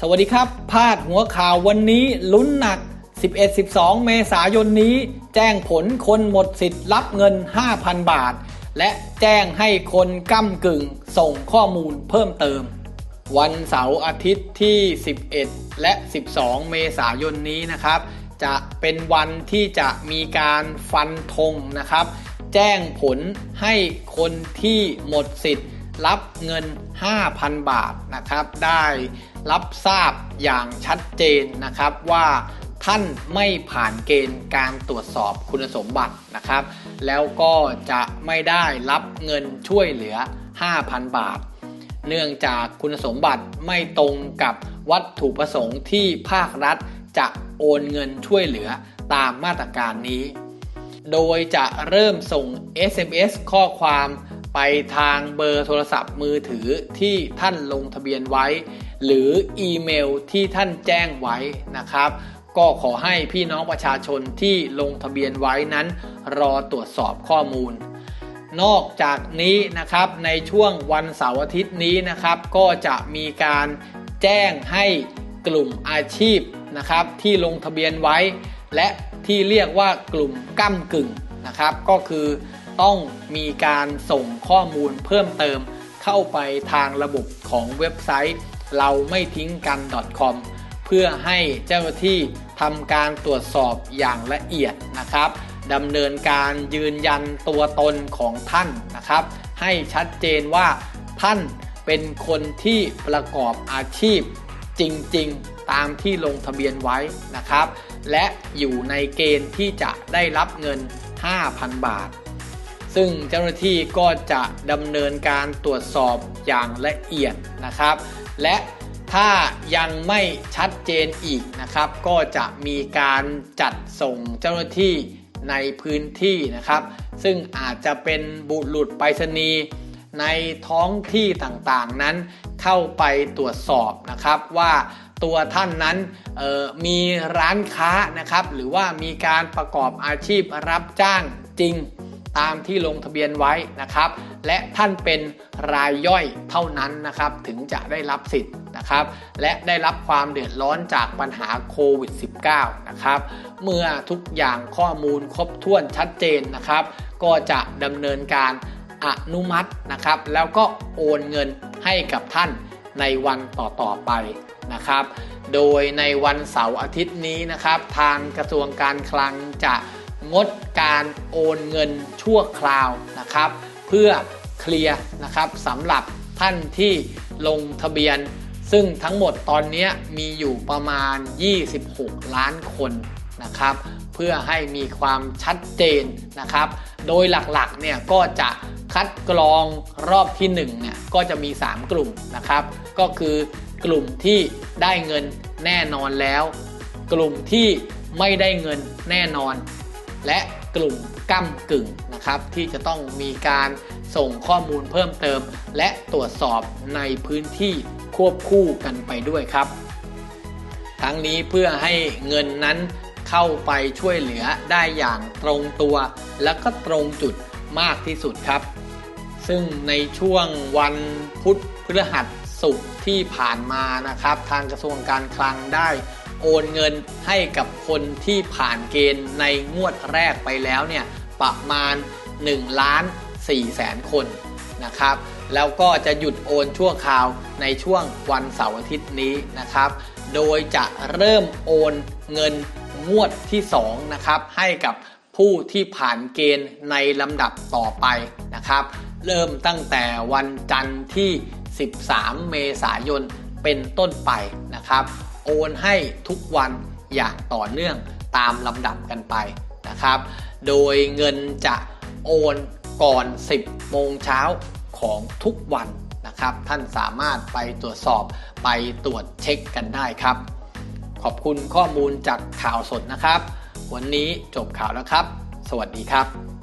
สวัสดีครับ พาดหัวข่าววันนี้ลุ้นหนัก 11-12 เมษายนนี้ แจ้งผลคนหมดสิทธิ์รับเงิน 5,000 บาท และแจ้งให้คนก้ำกึ่งส่งข้อมูลเพิ่มเติม วันเสาร์อาทิตย์ที่ 11 และ 12 เมษายนนี้นะครับ จะเป็นวันที่จะมีการฟันธงนะครับ แจ้งผลให้คนที่หมดสิทธิ์ รับเงิน 5,000 บาทนะครับ ได้รับทราบอย่างชัดเจนนะครับว่าท่านไม่ผ่านเกณฑ์การตรวจสอบคุณสมบัตินะครับ แล้วก็จะไม่ได้รับเงินช่วยเหลือ 5,000 บาท เนื่องจากคุณสมบัติไม่ตรงกับวัตถุประสงค์ที่ภาครัฐจะโอนเงินช่วยเหลือตามมาตรการนี้ โดยจะเริ่มส่ง SMS ข้อความ ไปทางเบอร์โทรศัพท์มือถือที่ท่านลงทะเบียนไว้ หรืออีเมลที่ท่านแจ้งไว้นะครับ ก็ขอให้พี่น้องประชาชนที่ลงทะเบียนไว้นั้น รอตรวจสอบข้อมูล นอกจากนี้นะครับในช่วงวันเสาร์อาทิตย์นี้นะครับ ก็จะมีการแจ้งให้กลุ่มอาชีพนะครับที่ลงทะเบียนไว้ และที่เรียกว่ากลุ่มก้ากึ่งนะครับ ก็คือ ต้องมีการส่งข้อมูลเพิ่มเติม เข้าไปทางระบบของเว็บไซต์ เราไม่ทิ้งกัน .com เพื่อให้เจ้าหน้าที่ทำการตรวจสอบอย่างละเอียดนะครับดำเนินการยืนยันตัวตนของท่านนะครับ ให้ชัดเจนว่าท่านเป็นคนที่ประกอบอาชีพจริงๆ ตามที่ลงทะเบียนไว้นะครับ และอยู่ในเกณฑ์ที่จะได้รับเงิน 5,000 บาท ซึ่งเจ้าหน้าที่ก็จะดำเนินการตรวจสอบอย่างละเอียดนะครับ และถ้ายังไม่ชัดเจนอีกนะครับ ก็จะมีการจัดส่งเจ้าหน้าที่ในพื้นที่นะครับ ซึ่งอาจจะเป็นบุรุษไปรษณีย์ในท้องที่ต่างๆนั้นเข้าไปตรวจสอบนะครับว่าตัวท่านนั้นมีร้านค้านะครับ หรือว่ามีการประกอบอาชีพรับจ้างจริง ตามที่ลงทะเบียนไว้นะครับ และท่านเป็นรายย่อยเท่านั้นนะครับ ถึงจะได้รับสิทธิ์นะครับ และได้รับความเดือดร้อนจากปัญหาโควิด -19 นะครับ เมื่อทุกอย่างข้อมูลครบถ้วนชัดเจนนะครับ ก็จะดำเนินการอนุมัตินะครับ แล้วก็โอนเงินให้กับท่านในวันต่อๆไปนะครับ โดยในวันเสาร์อาทิตย์นี้นะครับ ทางกระทรวงการคลังจะ งดการโอนเงินชั่วคราวนะครับ เพื่อเคลียร์นะครับสำหรับท่านที่ลงทะเบียน ซึ่งทั้งหมดตอนนี้มีอยู่ประมาณ 26 ล้านคนนะครับ เพื่อให้มีความชัดเจนนะครับ โดยหลักๆเนี่ยก็จะคัดกรองรอบที่1เนี่ยก็จะมี 3 กลุ่มนะครับ ก็คือกลุ่มที่ได้เงินแน่นอนแล้ว กลุ่มที่ไม่ได้เงินแน่นอน และกลุ่มก้ากึ่งนะครับที่จะต้องมีการส่งข้อมูลเพิ่มเติม และตรวจสอบในพื้นที่ควบคู่กันไปด้วยครับ ทั้งนี้เพื่อให้เงินนั้นเข้าไปช่วยเหลือได้อย่างตรงตัว และก็ตรงจุดมากที่สุดครับ ซึ่งในช่วงวันพุธพฤหัสศุกร์ที่ผ่านมานะครับ ทางกระทรวงการคลังได้ โอนเงินให้กับคนที่ผ่านเกณฑ์ในงวดแรกไปแล้วเนี่ยประมาณ1ล้าน4แสนคนนะครับ แล้วก็จะหยุดโอนชั่วคราวในช่วงวันเสาร์อาทิตย์นี้นะครับ โดยจะเริ่มโอนเงินงวดที่2นะครับให้กับผู้ที่ผ่านเกณฑ์ในลำดับต่อไปนะครับ เริ่มตั้งแต่วันจันทร์ที่ 13 เมษายนเป็นต้นไปนะครับ โอนให้ทุกวันอย่างต่อเนื่องตามลำดับกันไปนะครับ โดยเงินจะโอนก่อน 10 โมงเช้าของทุกวันนะครับ ท่านสามารถไปตรวจสอบไปตรวจเช็คกันได้ครับ ขอบคุณข้อมูลจากข่าวสดนะครับ วันนี้จบข่าวแล้วครับ สวัสดีครับ